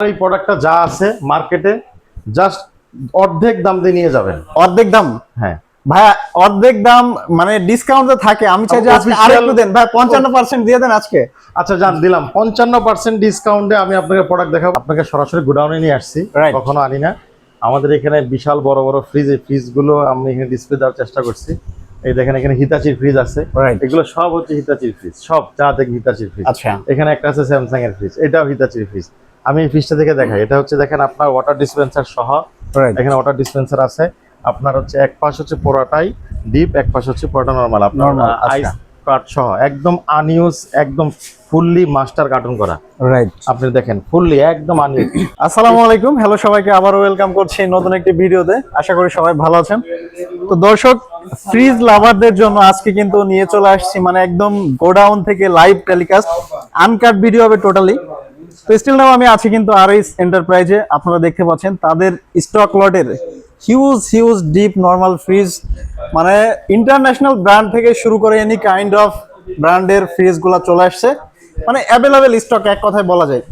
এই প্রোডাক্টটা যা আছে মার্কেটে জাস্ট অর্ধেক দাম দিয়ে নিয়ে যাবেন। অর্ধেক দাম? হ্যাঁ। ভাইয়া অর্ধেক দাম মানে ডিসকাউন্ট থাকে। আমি চাই যে আজকে Official- আরেকটু দেন। ভাই পঞ্চান্ন পার্সেন্ট দিয়ে দেন আজকে। আচ্ছা জান দিলাম। পঞ্চান্ন পার্সেন্ট ডিসকাউন্টে আমি আপনাকে প্রোডাক্ট দেখাবো। আপনাকে সরাসরি গোডাউনে নিয়ে আসছি। কখনো আনি না। আমাদের এখানে বিশাল বড় বড় ফ্রিজ এই ফ্রিজগুলো আমি এখানে ডিসপ্লে দেওয়ার চেষ্টা করছি। এই দেখেন এখানে হিতাচির ফ্রিজ আছে। এগুলো সব হচ্ছে হিতাচির ফ্রিজ সব যা দেখেন হিতাচির ফ্রিজ আচ্ছা। এখানে একটা আছে স্যামসাং এর ফ্রিজ এটাও হিতাচির ফ্রিজ আমি এই ফ্রিজটা থেকে দেখাই। এটা হচ্ছে দেখেন আপনার ওয়াটার ডিসপেন্সার সহ। এখানে ওয়াটার ডিসপেন্সার আছে। আপনার হচ্ছে এক পাশ হচ্ছে পোড়াটাই ডিপ এক পাশ হচ্ছে পোড়াটা নর্মাল আপনার আচ্ছা। আইস কার্ড সহ। একদম আনইউজ একদম ফুললি মাস্টার কার্টুন করা। রাইট আপনি দেখেন ফুললি একদম আনইউজ আসসালামু আলাইকুম। হ্যালো সবাইকে আবারও ওয়েলকাম করছি নতুন একটি ভিডিওতে। আশা করি সবাই ভালো আছেন। তো দর্শক ফ্রিজ লাভারদের জন্য আজকে কিন্তু নিয়ে চলে আসছি মানে একদম গোডাউন থেকে লাইভ টেলিকাস্ট আনকাট ভিডিও হবে টোটালি তো স্টিল নাও আমি আছি কিন্তু আর এস এন্টারপ্রাইজে আপনারা দেখতে পাচ্ছেন তাদের স্টক লটের huge huge deep normal fridge মানে ইন্টারন্যাশনাল ব্র্যান্ড থেকে শুরু করে এনি কাইন্ড অফ ব্র্যান্ডের ফ্রিজগুলো চলে আসছে। মানে অ্যাভেলেবেল স্টক এক কথায় বলা যায়।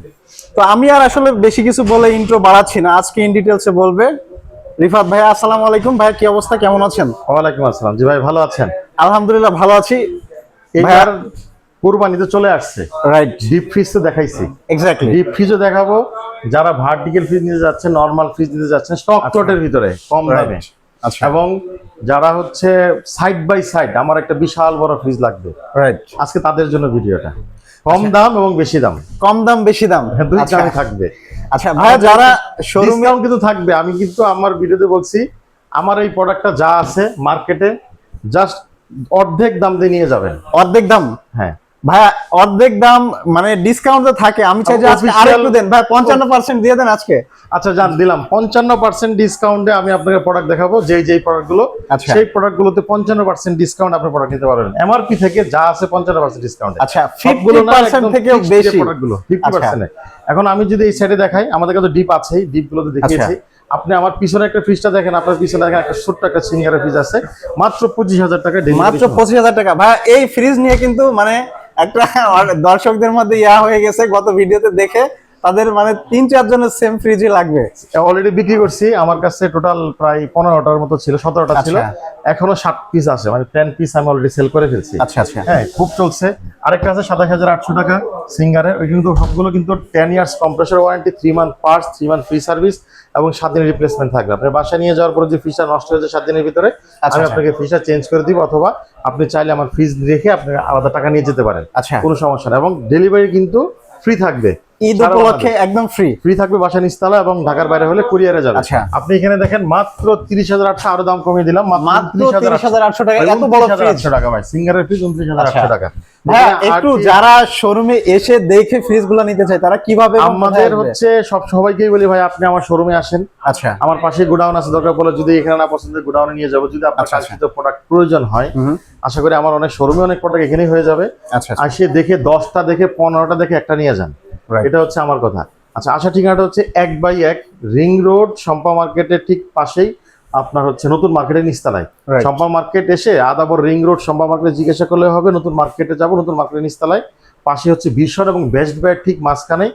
তো আমি আর আসলে বেশি কিছু বলে ইন্ট্রো বাড়াচ্ছি না আজকে ইন ডিটেলসে বলবে। রিফাত ভাই আসসালামু আলাইকুম। ভাই কি অবস্থা? কেমন আছেন? ওয়ালাইকুম আসসালাম। জি ভাই ভালো আছেন? আলহামদুলিল্লাহ ভালো আছি। কুরবানিতে চলে আসছে। রাইট ডিপ ফ্রিজ তো দেখাইছি। এক্স্যাক্টলি ডিপ ফ্রিজও দেখাবো। যারা ভার্টিক্যাল ফ্রিজ নিতে যাচ্ছেন নর্মাল ফ্রিজ নিতে যাচ্ছেন স্টক প্লটের ভিতরে কম দামে। আচ্ছা। এবং যারা হচ্ছে সাইড বাই সাইড আমার একটা বিশাল বড় ফ্রিজ লাগবে। রাইট আজকে তাদের জন্য ভিডিওটা। কম দাম এবং বেশি দাম। কম দাম বেশি দাম। হ্যাঁ, দুই আচ্ছা। দামই থাকবে। আচ্ছা ভাইয়া যারা শোরুমে কিন্তু থাকবে। আমি কিন্তু আমার ভিডিওতে বলছি আমার এই প্রোডাক্টটা যা আছে মার্কেটে জাস্ট অর্ধেক দাম দিয়ে নিয়ে যাবেন। অর্ধেক দাম? হ্যাঁ। অর্ধেক দাম মানে ডিসকাউন্ট থাকে। আমি চাই যে আজকে আরেকটু দেন। ভাই পঞ্চান্ন পার্সেন্ট দিয়ে দেন আজকে। আচ্ছা জান দিলাম। পঞ্চান্ন পার্সেন্ট ডিসকাউন্টে আমি আপনাকে প্রোডাক্ট দেখাবো যেই যেই প্রোডাক্টগুলো আচ্ছা। সেই প্রোডাক্টগুলোতে ডিসকাউন্ট আপনি প্রোডাক্ট নিতে পারবেন। এমআরপি থেকে যা আছে পঞ্চান্ন পার্সেন্ট ডিসকাউন্ট আচ্ছা সবগুলো ফিফটি না পার্সেন্ট একদম থেকেও fixed যে বেশি। প্রোডাক্টগুলো আচ্ছা। এখন আমি যদি এই সাইডে দেখাই আমাদের কাছে ডিপ আছেই ডিপগুলোতে দেখিয়েছি আচ্ছা। আপনি আমার পিছনে একটা ফ্রিজটা দেখেন আপনার পিছনে দেখেন একটা ছোট্ট একটা সিঙ্গারের ফ্রিজ আছে। মাত্র পঁচিশ হাজার টাকা মাত্র পঁচিশ হাজার টাকা। ভাই এই ফ্রিজ নিয়ে কিন্তু মানে একটা দর্শকদের মধ্যে ইয়া হয়ে গেছে গত ভিডিওতে দেখে। তাদের মানে তিন চারজনের সেম ফ্রিজই লাগবে। অলরেডি বিক্রি করছি। আমার কাছে টোটাল প্রায় পনেরোটার মতো ছিল সতেরোটা ছিল। আচ্ছা। এখনও ষাট পিস আছে মানে টেন পিস আমি অলরেডি সেল করে ফেলছি। আচ্ছা আচ্ছা। হ্যাঁ খুব চলছে। আরেকটা আছে সাতাশ হাজার আটশো টাকা সিঙ্গারের। ওই কিন্তু সবগুলো কিন্তু ten years compressor warranty three month parts three month free service এবং সাত দিনের রিপ্লেসমেন্ট থাকবে। আপনার বাসায় নিয়ে যাওয়ার পরে যে ফ্রিজটা নষ্ট হয়েছে সাত দিনের ভিতরে আচ্ছা, আমি আচ্ছা। আপনাকে ফ্রিজটা চেঞ্জ করে দিব অথবা আপনি চাইলে আমার ফ্রিজ রেখে আপনি আলাদা টাকা নিয়ে যেতে পারেন। আচ্ছা। কোনো সমস্যা নেই। এবং ডেলিভারি কিন্তু ফ্রি থাকবে। ঈদ উপলক্ষে একদম ফ্রি ফ্রি থাকবে বাসা নিস্তালা এবং ঢাকার বাইরে হলে কুরিয়ারে যাবে। আচ্ছা। আপনি এখানে দেখেন মাত্র তিরিশ হাজার আটশো আরও দাম কমিয়ে দিলাম মাত্র তিরিশ হাজার আটশো। টাকা এত বড় আটশো টাকা ভাই সিঙ্গারের ফ্রিজ উনত্রিশ হাজার আচ্ছা। আটশো টাকা হ্যাঁ একটু যারা শোরুমে এসে দেখে ফ্রিজগুলো নিতে চায় তারা কীভাবে আমাদের হচ্ছে সব সবাইকেই বলি ভাই আপনি আমার শোরুমে আসেন। আচ্ছা। আমার পাশে গোডাউন আছে দরকার পড়লে যদি এখানে না পছন্দের গোডাউনে নিয়ে যাব। যদি আপনার আচ্ছা, আচ্ছা। কাঙ্ক্ষিত প্রোডাক্ট প্রয়োজন হয় আশা করি আমার অনেক শোরুমে অনেক প্রোডাক্ট এখানেই হয়ে যাবে। আচ্ছা আচ্ছা। আসে দেখে দশটা দেখে পনেরোটা দেখে একটা নিয়ে যান. এটা হচ্ছে আমার কথা। আচ্ছা আশা ঠিকানাটা হচ্ছে এক বাই এক রিং রোড শম্পা মার্কেটের ঠিক পাশেই আপনার হচ্ছে নতুন মার্কেটের নিস্তালায়. শম্পা মার্কেট এসে আদাবর রিং রোড শম্পা মার্কেটে জিজ্ঞাসা করলে হবে নতুন মার্কেটে যাব নতুন মার্কেটের নিস্তালায়। পাশে হচ্ছে ভীষণ এবং বেস্ট বাইয়ের ঠিক মাঝখানে।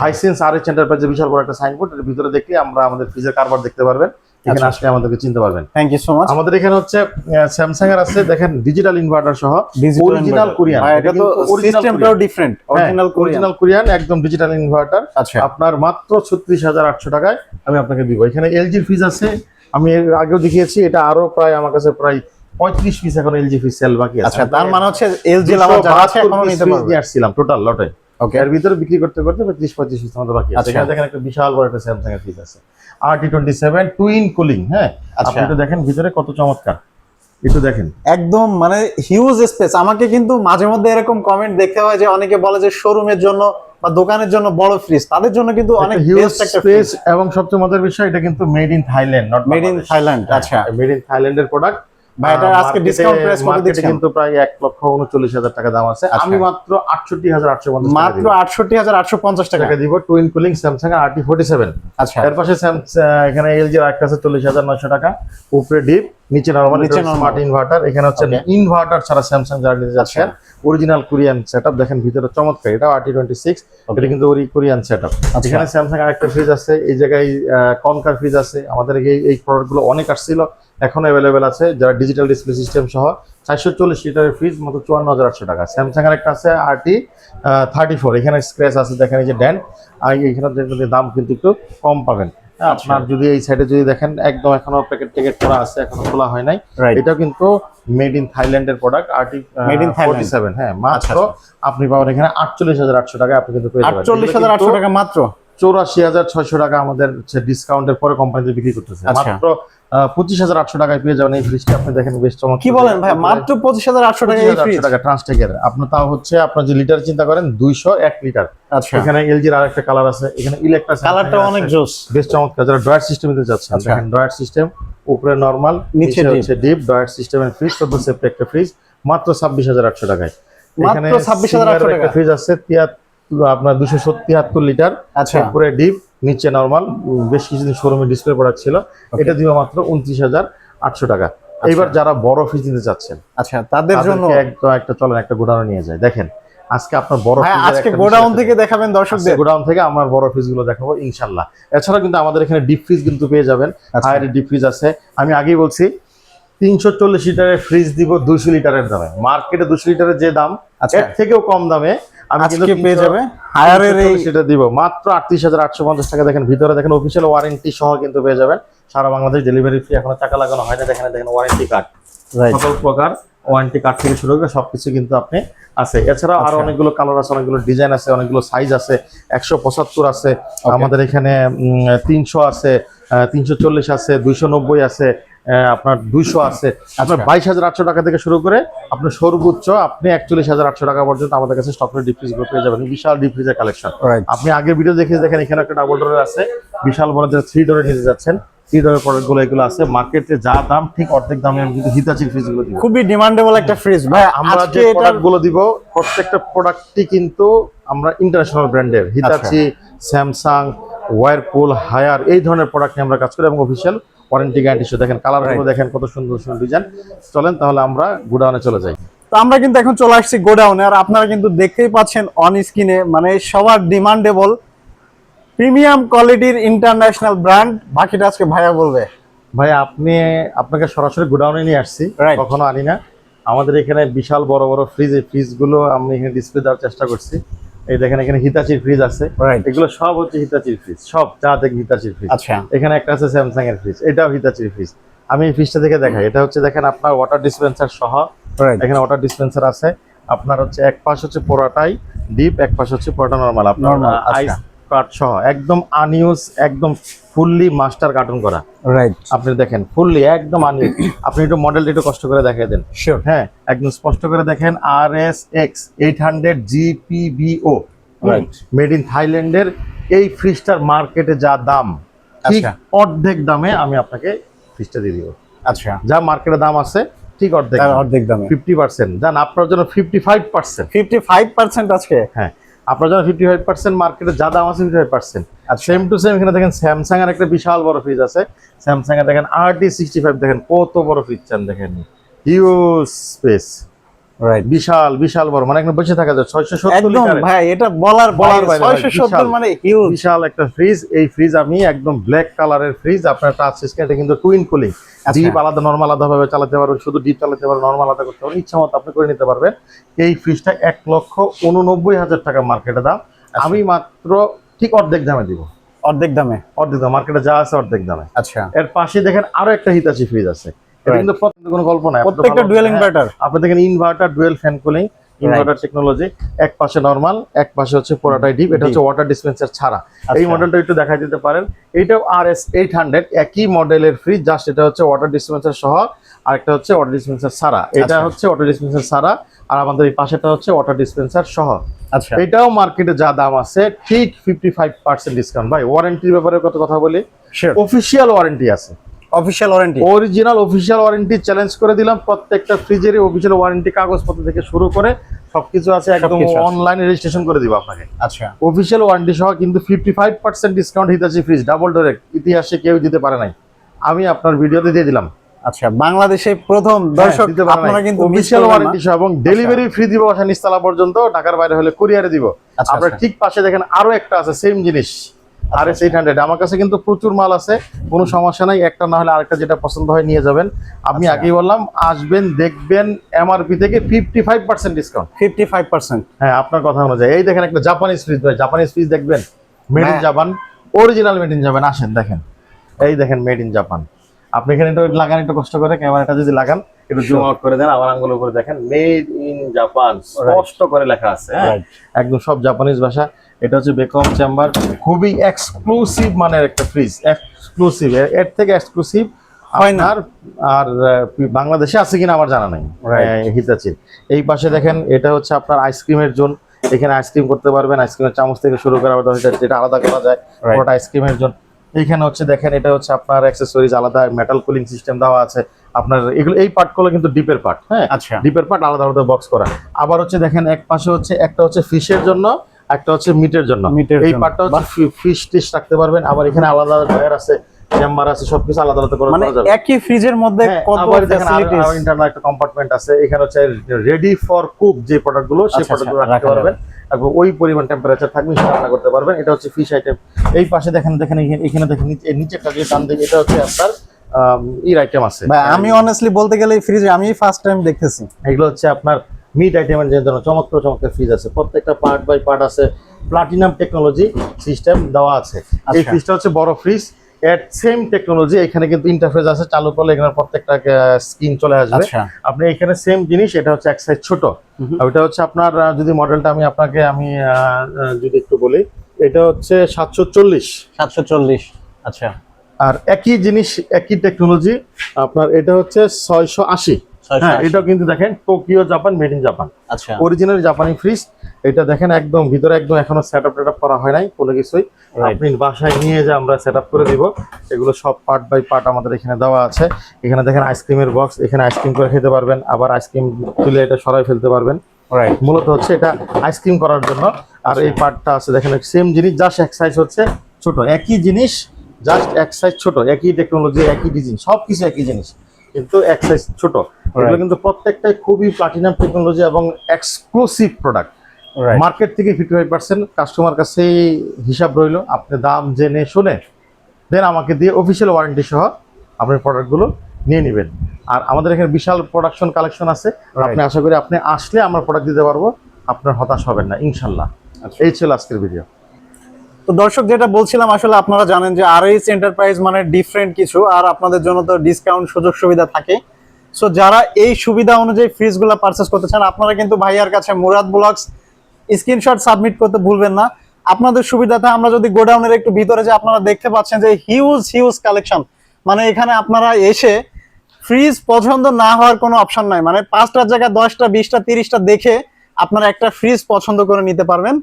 হাইসেন্স আর এইচ এন্টারপ্রাইজের বিশাল বড় একটা সাইনবোর্ড এর ভিতরে দেখলে আমরা আমাদের ফ্রিজের কারবার দেখতে পারবেন। এখানে আচ্ছা। আসলে আমাদেরকে চিনতে পারবেন। থ্যাংক ইউ সো মাচ আমাদের এখানে হচ্ছে স্যামসাং এর আছে দেখেন ডিজিটাল ইনভার্টার সহ অরিজিনাল কোরিয়ান এটা তো সিস্টেমটাও ডিফারেন্ট অরিজিনাল অরিজিনাল কোরিয়ান একদম ডিজিটাল ইনভার্টার আচ্ছা। আপনার মাত্র ছত্রিশ হাজার আটশো টাকায় আমি আপনাকে দিব। এখানে এলজির ফ্রিজ আছে আমি এর আগেও দেখিয়েছি এটা আরও প্রায় আমার কাছে প্রায় পঁয়ত্রিশ পিস এখন এলজি ফ্রিজ সেল বাকি আছে। আচ্ছা তার মানে হচ্ছে এলজি যারা আছে এখনও নিতে পারবে। নিয়ে আসছিলাম টোটাল লটে ওকে এর ভিতরে বিক্রি করতে করতে ত্রিশ পঁয়ত্রিশ পিস আমাদের বাকি আছে। আচ্ছা। এখানে দেখেন একটা বিশাল বড় একটা স্যামসাং এর ফ্রিজ আছে। R T twenty seven twin cooling হ্যাঁ? আচ্ছা। আপনি একটু দেখেন ভিতরে কত চমৎকার। একটু দেখেন। একদম মানে হিউজ স্পেস আমাকে কিন্তু মাঝে মধ্যে এরকম কমেন্ট দেখতে হয় যে অনেকে বলে যে শোরুমের জন্য বা দোকানের জন্য বড় ফ্রিজ তাদের জন্য কিন্তু অনেক হিউজ স্পেস এবং সবচেয়ে মজার বিষয় এটা কিন্তু made in Thailand not made in Thailand আচ্ছা। মেড ইন থাইল্যান্ডের প্রোডাক্ট ভাই আজকে ডিসকাউন্ট প্রাইস কত দিচ্ছেন? কিন্তু প্রায় এক লক্ষ উনচল্লিশ হাজার টাকা দাম আছে। আচ্ছা। আমি মাত্র মাত্র দিব। টুইন কুলিং স্যামসাং আচ্ছা। এর পাশে এখানে এলজি আছে নয়শো টাকা। উপরে ডিপ নিচে নরমাল নিচে নিচে স্মার্ট ইনভার্টার এখানে হচ্ছে ইনভার্টার ছাড়া স্যামসাং যারা নিতে যাচ্ছেন অরিজিনাল কোরিয়ান সেটআপ দেখেন ভিতরে চমৎকার। এটা কিন্তু ওরি কোরিয়ান সেটআপ আচ্ছা। এখানে স্যামসাং আরেকটা ফ্রিজ আছে। এই জায়গায় কনকার ফ্রিজ আছে। আমাদের এই এই প্রোডাক্টগুলো অনেক আসছিল। এখন অ্যাভেলেবেল আছে যারা ডিজিটাল ডিসপ্লে সিস্টেম সহ চারশো চল্লিশ লিটারের ফ্রিজ মাত্র চুয়ান্ন হাজার আটশো টাকা স্যামসাং এর একটা আছে আরটি থার্টি ফোর এখানে স্ক্র্যাচ আছে দেখেন এই যে ড্যান আর এখানে দাম কিন্তু একটু কম পাবেন হ্যাঁ, আচ্ছা। আপনার যদি এই সাইডে যদি দেখেন একদম এখনও প্যাকেট টেকেট করা আছে এখনও খোলা হয় নাই. এটাও কিন্তু মেড ইন থাইল্যান্ডের product RT in forty Thailand। Seven হ্যাঁ মাত্র আচ্ছা, আপনি পাবেন এখানে আটচল্লিশ হাজার আটশো টাকা আপনি কিন্তু পেয়ে যাবেন আটচল্লিশ হাজার আটশো টাকা মাত্র চৌরাশি হাজার ছয়শো টাকা আমাদের ডিসকাউন্টের পরে কোম্পানিতে বিক্রি করতেছে আচ্ছা। মাত্র পঁচিশ হাজার আটশো টাকায় পেয়ে যাবেন এই ফ্রিজটা আপনি দেখেন বেশ চমৎকার কি বলেন ভাই? মাত্র পঁচিশ হাজার আটশো টাকা এই ফ্রিজ টাকা ট্রান্সটেকের আপনার তাও হচ্ছে আপনার যে লিটার চিন্তা করেন দুইশো এক লিটার আচ্ছা। এখানে এলজির আরেকটা কালার আছে। এখানে ইলেকট্রা কালারটা অনেক জোস। বেশ চমৎকার। যারা ড্রয়ার সিস্টেম দিতে যাচ্ছেন আচ্ছা। দেখেন ড্রয়ার সিস্টেম উপরে নরমাল নিচে হচ্ছে ডিপ ড্রয়ার সিস্টেমের ফ্রিজ চোদ্দ সেফটি একটা ফ্রিজ মাত্র ছাব্বিশ হাজার আটশো টাকায়। মাত্র 26,800 টাকা। ফ্রিজ আছে তিয়াত্তর আপনার দুশো তিয়াত্তর লিটার আচ্ছা। উপরে ডিপ নিচে নরমাল বেশ কিছুদিন শোরুমে ডিসপ্লে প্রোডাক্ট ছিল। এটা দিবে মাত্র উনত্রিশ হাজার আটশো টাকা। এইবার যারা বড় ফ্রিজ নিতে চাচ্ছেন আচ্ছা তাদের জন্য একদম একটা চলেন একটা গোডাউনে নিয়ে যায় দেখেন আজকে আপনার বড় ভাই আজকে গোডাউন থেকে দেখাবেন দর্শকদের। গোডাউন থেকে আমার বড় ফ্রিজগুলো দেখাবো ইনশাল্লাহ। এছাড়া কিন্তু আমাদের এখানে ডিপ ফ্রিজ কিন্তু পেয়ে যাবেন। আচ্ছা। হায়ার ডিপ ফ্রিজ আছে। আমি আগেই বলছি তিনশো চল্লিশ লিটারের ফ্রিজ দিব দুশো লিটারের দামে। মার্কেটে দুশো লিটারের যে দাম আচ্ছা। এর থেকেও কম দামে আজকে পেয়ে যাবে হায়ারের এই সেটা দিব। মাত্র আটত্রিশ হাজার আটশো পঞ্চাশ টাকা দেখেন ভিতরে দেখেন অফিসিয়াল ওয়ারেন্টি সহ কিন্তু পেয়ে যাবেন। সারা বাংলাদেশ ডেলিভারি ফ্রি এখনও টাকা লাগানো হয় না। দেখেন দেখেন ওয়ারেন্টি কার্ড সকল প্রকার ওয়ারেন্টি কার্ড থেকে শুরু করে সবকিছু কিন্তু আপনি আছে। এছাড়াও আরও আচ্ছা। অনেকগুলো কালার আছে অনেকগুলো ডিজাইন আছে অনেকগুলো সাইজ আছে। একশো পঁচাত্তর আছে। আমাদের এখানে তিনশো আছে তিনশো চল্লিশ আছে দুইশো নব্বই আছে। আপনার দুইশো আছে। আপনার আচ্ছা। বাইশ হাজার আটশো টাকা থেকে শুরু করে আপনার সর্বোচ্চ আপনি একচল্লিশ হাজার আটশো টাকা পর্যন্ত আমাদের কাছে স্টকের ডিফ্রিজগুলো পেয়ে যাবেন। বিশাল ডিফ্রিজের কালেকশন আপনি আগের ভিডিও দেখে দেখেন এখানে একটা ডাবল ডোরের আছে। বিশাল বড় যে থ্রি ডোরে নিতে যাচ্ছেন থ্রি ডোরের প্রোডাক্ট এগুলো আছে। মার্কেটে যা দাম ঠিক অর্ধেক দামে আমি কিন্তু হিতাচির ফ্রিজগুলো দিব। খুবই ডিমান্ডেবল একটা ফ্রিজ ভাই। আমরা যে এটা প্রোডাক্টগুলো দিব প্রত্যেকটা প্রোডাক্টই কিন্তু আমরা ইন্টারন্যাশনাল ব্র্যান্ডের হিতাচি স্যামসাং ওয়ারপুল হায়ার এই ধরনের প্রোডাক্ট নিয়ে আমরা কাজ করি এবং অফিসিয়াল ওয়ারেন্টি গ্যারান্টি সহ দেখেন কালারগুলো দেখেন কত সুন্দর সুন্দর ডিজাইন চলেন তাহলে আমরা গুডাউনে চলে যাই। তো আমরা কিন্তু এখন চলে আসছি গোডাউনে আর আপনারা কিন্তু দেখতেই পাচ্ছেন অন স্ক্রিনে মানে সবার ডিমান্ডেবল প্রিমিয়াম কোয়ালিটির ইন্টারন্যাশনাল ব্র্যান্ড বাকিটা আজকে ভাইয়া বলবে। ভাই আপনি আপনাকে সরাসরি গোডাউনে নিয়ে আসছি. কখনো আনি না। আমাদের এখানে বিশাল বড় বড় ফ্রিজ এই ফ্রিজগুলো আমি এখানে ডিসপ্লে দেওয়ার চেষ্টা করছি। এই দেখেন এখানে হিতাচির ফ্রিজ আছে। এগুলো সব হচ্ছে হিতাচির ফ্রিজ সব যা দেখেন হিতাচির ফ্রিজ আচ্ছা। এখানে একটা আছে স্যামসাং এর ফ্রিজ এটাও হিতাচির ফ্রিজ আমি এই ফ্রিজটা থেকে দেখাই এটা হচ্ছে দেখেন আপনার ওয়াটার ডিসপেন্সার সহ। এখানে ওয়াটার ডিসপেন্সার আছে। আপনার হচ্ছে এক পাশ হচ্ছে পোড়াটাই ডিপ এক পাশ হচ্ছে পোড়াটা নর্মাল আপনার। আইস কার্ড সহ একদম আনইউজ একদম ফুললি মাস্টার কার্টুন করা। রাইট আপনি দেখেন ফুললি একদম আনইউজ আপনি একটু মডেলটা একটু কষ্ট করে দেখাই দেন। শিওর হ্যাঁ একদম স্পষ্ট করে দেখেন R S X eight hundred জিপিবিও Right. Made in থাইল্যান্ডের এই ফ্রিজটার মার্কেটে যা দাম ঠিক আচ্ছা। অর্ধেক দামে আমি আপনাকে ফ্রিজটা দিয়ে দিব। আচ্ছা। যা মার্কেটে দাম আছে ঠিক অর্ধেক অর্ধেক দামে। ফিফটি পার্সেন্ট জান আপনার জন্য fifty five percent fifty five percent আজকে? হ্যাঁ। আপনার জন্য ফিফটি ফাইভ পার্সেন্ট মার্কেটে যা দাম আছে ফিফটি ফাইভ পার্সেন্ট আর সেম টু সেম এখানে দেখেন স্যামসাং এর একটা বিশাল বড় ফ্রিজ আছে। স্যামসাং এর দেখেন আর টি সিক্সটি ফাইভ দেখেন কত বড় ফ্রিজ চান দেখেন। হিউজ স্পেস বিশাল বিশাল বড়। মানে এখানে বসে থাকা যায়। ছয়শো সত্তর ভাই এটা বলার বলার বাইরে মানে হিউজ বিশাল একটা ফ্রিজ এই ফ্রিজ আমি একদম ব্ল্যাক কালারের ফ্রিজ আপনার টাচ এটা কিন্তু টুইন কুলিং। ডিপ আলাদা নর্মাল আলাদা ভাবে চালাতে পারবেন। শুধু ডিপ চালাতে পারবেন নর্মাল আলাদা করতে পারবেন। ইচ্ছা মতো আপনি করে নিতে পারবেন। এই ফ্রিজটা এক লক্ষ উননব্বই হাজার টাকা মার্কেটে দাম। আচ্ছা। আমি মাত্র ঠিক অর্ধেক দামে দিব। অর্ধেক দামে? অর্ধেক দাম। মার্কেটে যা আছে অর্ধেক দামে। আচ্ছা। এর পাশে দেখেন আরও একটা হিতাচি ফ্রিজ আছে। এটা কিন্তু কোনো গল্প নাই প্রত্যেকটা ডুয়েল ইনভার্টার আপনি দেখেন inverter dual fan cooling inverter technology এক পাশে নরমাল এক পাশে হচ্ছে ডিপ এটা হচ্ছে ওয়াটার ডিসপেন্সার ছাড়া। এই আচ্ছা। মডেলটা একটু দিতে পারেন। এইটাও আর এস এইট হান্ড্রেড একই মডেলের ফ্রিজ জাস্ট এটা হচ্ছে ওয়াটার ডিসপেন্সার সহ আর একটা হচ্ছে ওয়াটার ডিসপেন্সার ছাড়া। এটা আচ্ছা। হচ্ছে ওয়াটার ডিসপেন্সার ছাড়া আর আমাদের এই পাশেটা হচ্ছে ওয়াটার ডিসপেন্সার সহ। আচ্ছা। এটাও মার্কেটে যা দাম আছে ঠিক ফিফটি ফাইভ পার্সেন্ট ডিসকাউন্ট ভাই ওয়ারেন্টির ব্যাপারে কত কথা বলি? অফিসিয়াল ওয়ারেন্টি আছে। Official warranty original official warranty challenge করে দিলাম। প্রত্যেকটা ফ্রিজেরই অফিসিয়াল ওয়ারেন্টি কাগজপত্র থেকে শুরু করে সবকিছু আছে একদম। অনলাইনে রেজিস্ট্রেশন করে দিব আপনাকে। আচ্ছা। অফিসিয়াল ওয়ারেন্টি সহ কিন্তু fifty five percent discount Hitachi fridge double ডোরের ইতিহাসে কেউ দিতে পারে নাই। আমি আপনার ভিডিওতে দিয়ে দিলাম। আচ্ছা বাংলাদেশে প্রথম দর্শক হ্যাঁ, পারে আপনারা কিন্তু মিস অফিসিয়াল ওয়ারেন্টি সহ এবং ডেলিভারি ফ্রি দিব বাসা নিস্তালা পর্যন্ত ঢাকার বাইরে হলে কুরিয়ারে দিব। আচ্ছা, আপনার আচ্ছা। ঠিক পাশে দেখেন আরও একটা আছে সেম জিনিস। আর এস এইট হান্ড্রেড আমার কাছে কিন্তু প্রচুর মাল আছে কোনো সমস্যা নাই। একটা না হলে আরেকটা যেটা পছন্দ হয় নিয়ে যাবেন। আমি আচ্ছা। আগেই বললাম আসবেন দেখবেন এমআরপি থেকে fifty five percent discount fifty five percent হ্যাঁ আপনার কথা অনুযায়ী। এই দেখেন একটা জাপানিজ ফ্রিজ ভাই জাপানিজ ফ্রিজ দেখবেন? Made in. Japan original made in Japan আসেন দেখেন। এই দেখেন মেড ইন জাপান আপনি এখানে একটু লাগান একটু কষ্ট করে ক্যামেরাটা যদি লাগান একটু জুম আউট করে দেন আমার আঙ্গুল উপরে দেখেন মেড ইন জাপান স্পষ্ট করে লেখা আছে হ্যাঁ। একদম সব জাপানিজ ভাষা। এটা হচ্ছে বেকম চেম্বার। খুবই এক্সক্লুসিভ মানের একটা ফ্রিজ এক্সক্লুসিভ এর থেকে এক্সক্লুসিভ হয় না। আর বাংলাদেশে আছে কিনা আমার জানা নাই। Right. হিতাচির এই পাশে দেখেন এটা হচ্ছে আপনার আইসক্রিমের জোন। এখানে আইসক্রিম করতে পারবেন আইসক্রিমের চামচ থেকে শুরু করে আবার এটা- আলাদা করা যায়. ওটা আইসক্রিমের জন্য এইখানে হচ্ছে দেখেন এটা হচ্ছে আপনার অ্যাক্সেসরিজ আলাদা মেটাল কুলিং সিস্টেম দেওয়া আছে। আপনার এগুলো এই পার্টগুলো কিন্তু ডিপের পার্ট হ্যাঁ? আচ্ছা। ডিপের পার্ট আলাদা আলাদা বক্স করা। আবার হচ্ছে দেখেন এক পাশে হচ্ছে একটা হচ্ছে ফিশের জন্য। একটা হচ্ছে মিটের জন্য। এই। পার্টটা হচ্ছে ফিশ টিশ রাখতে পারবেন আবার এখানে আলাদা আলাদা ড্রয়ার আছে চেম্বার আছে সবকিছু আলাদা আলাদা করে মানে একই ফ্রিজের মধ্যে হ্যাঁ, কত ফ্যাসিলিটিস ইন্টারনাল একটা কম্পার্টমেন্ট আছে এখানে হচ্ছে রেডি ফর কুক যে প্রোডাক্টগুলো সেই আচ্ছা, প্রোডাক্টগুলো আচ্ছা, রাখতে পারবেন। এবং ওই পরিমাণ টেম্পারেচার থাকবে সেটা রান্না করতে পারবেন। এটা হচ্ছে ফিশ আইটেম এই পাশে দেখেন দেখেন এখানে- দেখেন নিচে নিচে একটা যে টান দিকে এটা হচ্ছে আপনার ইর আইটেম আছে। ভাই আমি অনেস্টলি বলতে গেলে এই ফ্রিজ আমি ফার্স্ট টাইম দেখতেছি। এগুলো হচ্ছে আপনার মিট আইটেমের যে ধরনের চমৎকার চমৎকার ফ্রিজ আছে প্রত্যেকটা পার্ট বাই পার্ট আছে প্লাটিনাম টেকনোলজি সিস্টেম দেওয়া আছে। এই আচ্ছা। ফ্রিজটা হচ্ছে বড় ফ্রিজ এট সেম টেকনোলজি এখানে কিন্তু ইন্টারফেস আছে চালু করলে এখানে প্রত্যেকটা স্ক্রিন চলে আসবে। আচ্ছা। আপনি এখানে সেম জিনিস এটা হচ্ছে এক সাইজ ছোট। আর ওটা হচ্ছে আপনার যদি মডেলটা আমি আপনাকে আমি যদি একটু বলি এটা হচ্ছে সাতশো চল্লিশ। সাতশো চল্লিশ আচ্ছা। আর একই জিনিস একই টেকনোলজি আপনার এটা হচ্ছে ছয়শো আশি। হ্যাঁ এটাও কিন্তু দেখেন Tokyo Japan made in Japan আচ্ছা। অরিজিনাল জাপানি ফ্রিজ এটা দেখেন একদম ভিতরে একদম এখনও সেট আপ টেট করা হয় নাই কোনো কিছুই। আপনি বাসায় নিয়ে যে আমরা সেট আপ করে দিব এগুলো সব পার্ট বাই পার্ট আমাদের এখানে দেওয়া আছে। এখানে দেখেন আইসক্রিমের বক্স এখানে আইসক্রিম করে খেতে পারবেন আবার আইসক্রিম তুলে এটা সরাই ফেলতে পারবেন। মূলত হচ্ছে এটা আইসক্রিম করার জন্য। আর এই পার্টটা আছে দেখেন সেম জিনিস জাস্ট এক সাইজ হচ্ছে ছোট। একই জিনিস জাস্ট এক সাইজ ছোট। একই টেকনোলজি একই ডিজাইন সব কিছু একই জিনিস। কিন্তু এক সাইজ ছোট। এগুলো কিন্তু প্রত্যেকটাই খুবই প্লাটিনাম টেকনোলজি এবং এক্সক্লুসিভ প্রোডাক্ট মার্কেট থেকে ফিফটি ফাইভ পার্সেন্ট কাস্টমার কাছে হিসাব রইল। আপনি দাম জেনে শুনে দেন আমাকে দিয়ে অফিসিয়াল ওয়ারেন্টি সহ আপনার প্রোডাক্টগুলো নিয়ে নেবেন। আর আমাদের এখানে বিশাল প্রোডাকশন কালেকশন আছে। আপনি আশা করি আপনি আসলে আমরা প্রোডাক্ট দিতে পারব। আপনার হতাশ হবেন না ইনশাল্লাহ। আচ্ছা। এই ছিল আজকের ভিডিও তো দর্শক, যেটা বলছিলাম, আসলে আপনারা জানেন যে আর এন্টারপ্রাইজ মানে ডিফারেন্ট কিছু, আর আপনাদের জন্য তো ডিসকাউন্ট সুযোগ সুবিধা থাকে। সো যারা এই সুবিধা অনুযায়ী ফ্রিজগুলো পারচেস করতে চান, আপনারা কিন্তু ভাইয়ার কাছে মুরাদ ব্লগস স্ক্রিনশট সাবমিট করতে ভুলবেন না। আপনাদের সুবিধাতে আমরা যদি গোডাউনের একটু ভিতরে যে আপনারা দেখতে পাচ্ছেন যে হিউজ হিউজ কালেকশন মানে এখানে আপনারা এসে ফ্রিজ পছন্দ না হওয়ার কোনো অপশন নাই। মানে পাঁচটার জায়গায় দশটা, বিশটা, তিরিশটা দেখে আপনারা একটা ফ্রিজ পছন্দ করে নিতে পারবেন।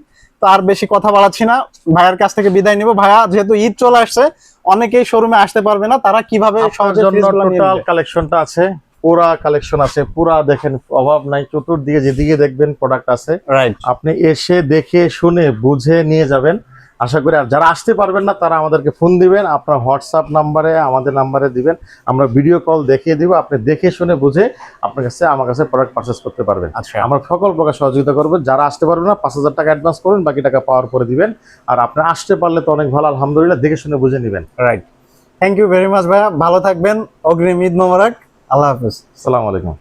তো আর বেশি কথা বাড়াচ্ছি না। ভাইয়ার কাছ থেকে বিদায় নিব। ভাইয়া যেহেতু ঈদ চলে আসছে অনেকেই শোরুমে আসতে পারবে না তারা কীভাবে সহজে টোটাল কালেকশনটা আছে পুরা কালেকশন আছে পুরা দেখেন অভাব নাই চতুর্দিকে যেদিকে দেখবেন প্রোডাক্ট আছে। রাইট আপনি এসে দেখে শুনে বুঝে নিয়ে যাবেন। আশা করি আর যারা আসতে পারবেন না তারা আমাদেরকে ফোন দিবেন আপনার হোয়াটসঅ্যাপ নাম্বারে আমাদের নাম্বারে দিবেন। আমরা ভিডিও কল দেখিয়ে দিব আপনি দেখে শুনে বুঝে আপনার কাছে আমার কাছে প্রোডাক্ট পারচেস করতে পারবেন। আচ্ছা। আমরা সকল প্রকার সহযোগিতা করব। যারা আসতে পারবেন না পাঁচ হাজার টাকা অ্যাডভান্স করুন বাকি টাকা পাওয়ার পরে দিবেন। আর আপনি আসতে পারলে তো অনেক ভালো আলহামদুলিল্লাহ দেখে শুনে বুঝে নেবেন। Right thank you very much ভাইয়া। ভালো থাকবেন। অগ্রিম ঈদ মোবারক। আল্লাহ হাফিজ। আসসালামু আলাইকুম।